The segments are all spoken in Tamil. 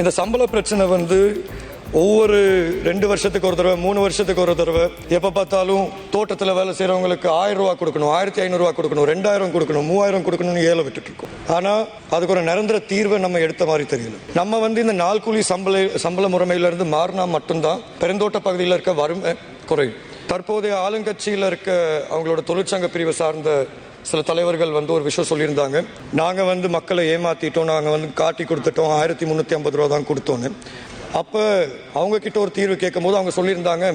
இந்த சம்பள பிரச்சனை வந்து ஒவ்வொரு ரெண்டு வருஷத்துக்கு ஒரு தடவை மூணு வருஷத்துக்கு ஒரு தடவை. எப்போ பார்த்தாலும் தோட்டத்தில் வேலை செய்கிறவங்களுக்கு ஆயிரம் ரூபா கொடுக்கணும் ஆயிரத்தி ஐநூறுரூவா கொடுக்கணும் ரெண்டாயிரம் கொடுக்கணும் மூவாயிரம் கொடுக்கணும்னு ஏழை விட்டுட்டு இருக்கோம். ஆனால் அதுக்கு ஒரு நிரந்தர தீர்வை நம்ம எடுத்த மாதிரி தெரியல. நம்ம வந்து இந்த நாள் கூலி சம்பள சம்பள முறைமையிலிருந்து மாறினா மட்டும்தான் பெருந்தோட்ட பகுதியில் இருக்க வறுமை குறையும். தற்போதைய ஆளுங்கட்சியில் இருக்க அவங்களோட தொழிற்சங்க பிரிவை சார்ந்த சில தலைவர்கள் வந்து ஒரு விஷயம் சொல்லியிருந்தாங்க. நாங்கள் வந்து மக்களை ஏமாத்திட்டோம் நாங்கள் வந்து காட்டி கொடுத்துட்டோம் ஆயிரத்தி முந்நூற்றி ஐம்பது ரூபா தான் கொடுத்தோன்னு அப்போ அவங்கக்கிட்ட ஒரு தீர்வு கேட்கும்போது அவங்க சொல்லியிருந்தாங்க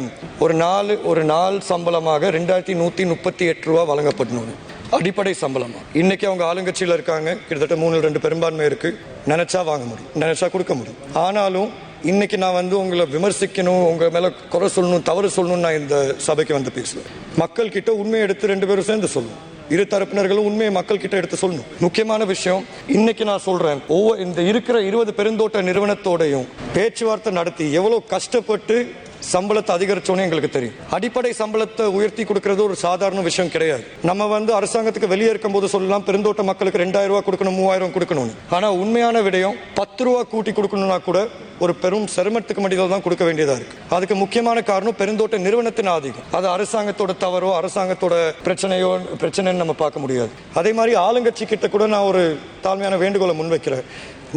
ஒரு நாலு ஒரு நாள் சம்பளமாக ரெண்டாயிரத்தி நூற்றி முப்பத்தி எட்டு ரூபா வழங்கப்படணும்னு. அடிப்படை சம்பளமா? இன்னைக்கு அவங்க ஆளுங்கட்சியில் இருக்காங்க கிட்டத்தட்ட மூணு ரெண்டு பெரும்பான்மை இருக்கு. நினைச்சா வாங்க முடியும் நினைச்சா கொடுக்க முடியும். ஆனாலும் இன்னைக்கு நான் வந்து உங்களை விமர்சிக்கணும் உங்க மேல குறை சொல்லணும் தவறு சொல்லணும்னு நான் இந்த சபைக்கு வந்து பேசுவேன். மக்கள் கிட்ட உண்மையை எடுத்து ரெண்டு பேரும் சேர்ந்து சொல்லணும் இரு தரப்பினர்களும் உண்மையை மக்கள் கிட்ட எடுத்து சொல்லணும். முக்கியமான விஷயம் இன்னைக்கு நான் சொல்றேன் ஒவ்வொரு இந்த இருக்கிற இருபது பெருந்தோட்ட நிறுவனத்தோடையும் பேச்சுவார்த்தை நடத்தி எவ்வளவு கஷ்டப்பட்டு சம்பளத்தை அதிகரிச்சோன்னு எங்களுக்கு தெரியும். அடிப்படை சம்பளத்தை உயர்த்தி கொடுக்கறது ஒரு சாதாரண விஷயம் கிடையாது. நம்ம வந்து அரசாங்கத்துக்கு வெளியே இருக்கும் போது சொல்லலாம் பெருந்தோட்ட மக்களுக்கு ரெண்டாயிரம் ரூபாய் கொடுக்கணும் மூவாயிரம் கொடுக்கணும்னு. ஆனா உண்மையான விடயம் பத்து ரூபா கூட்டி கொடுக்கணும்னா கூட ஒரு பெரும் சிரமத்துக்கு மடியில் தான் கொடுக்க வேண்டியதா இருக்கு. அதுக்கு முக்கியமான காரணம் பெருந்தோட்ட நிறுவனத்தின் ஆதிக்கம். அது அரசாங்கத்தோட தவறோ அரசாங்கத்தோட பிரச்சனையோ பிரச்சனைன்னு நம்ம பார்க்க முடியாது. அதே மாதிரி ஆளுங்கட்சி கிட்ட கூட நான் ஒரு தாழ்மையான வேண்டுகோளை முன்வைக்கிறேன்.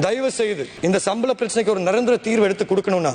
தயவு செய்து இந்த சம்பள பிரச்சனைக்கு ஒரு நிரந்தர தீர்வு எடுத்து கொடுக்கணும்னா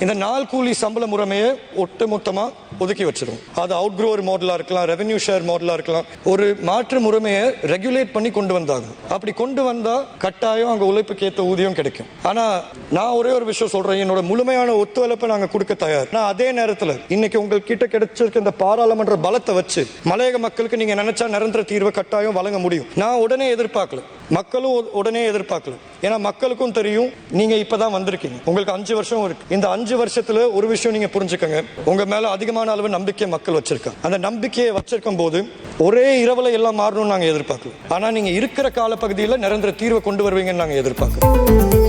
இந்த நாள் கூலி சம்பள முறைமையை ஒட்டுமொத்தமாக ஒதுக்கி வச்சிரும். அது அவுட் க்ரோவர் மாடலாக இருக்கலாம் ரெவென்யூ ஷேர் மாடலாக இருக்கலாம். ஒரு மாற்று முறைமையை ரெகுலேட் பண்ணி கொண்டு வந்தாங்க. அப்படி கொண்டு வந்தால் கட்டாயம் அங்கே உழைப்புக்கு ஏற்ற ஊதியம் கிடைக்கும். ஆனால் நான் ஒரே ஒரு விஷயம் சொல்கிறேன் என்னோட முழுமையான ஒத்துழைப்பை நாங்கள் கொடுக்க தயார். நான் அதே நேரத்தில் இன்னைக்கு உங்கள்கிட்ட கிடைச்சிருக்க இந்த பாராளுமன்ற பலத்தை வச்சு மலையக மக்களுக்கு நீங்கள் நினைச்சா நிரந்தர தீர்வை கட்டாயம் வழங்க முடியும். நான் உடனே எதிர்பார்க்கல. மக்களும் உடனே எதிர்பார்க்கல. ஏன்னா மக்களுக்கும் தெரியும் நீங்க இப்பதான் வந்திருக்கீங்க. உங்களுக்கு அஞ்சு வருஷம் இருக்கு. இந்த அஞ்சு வருஷத்துல ஒரு விஷயம் நீங்க புரிஞ்சுக்கங்க. உங்க மேல அதிகமான அளவு நம்பிக்கை மக்கள் வச்சிருக்காங்க. அந்த நம்பிக்கையை வச்சிருக்கும் போது ஒரே இரவுல எல்லாம் மாறணும்னு நாங்க எதிர்பார்க்கலாம் ஆனா நீங்க இருக்கிற காலப்பகுதியில் நிரந்தர தீர்வை கொண்டு வருவீங்கன்னு நாங்க எதிர்பார்க்குறோம்.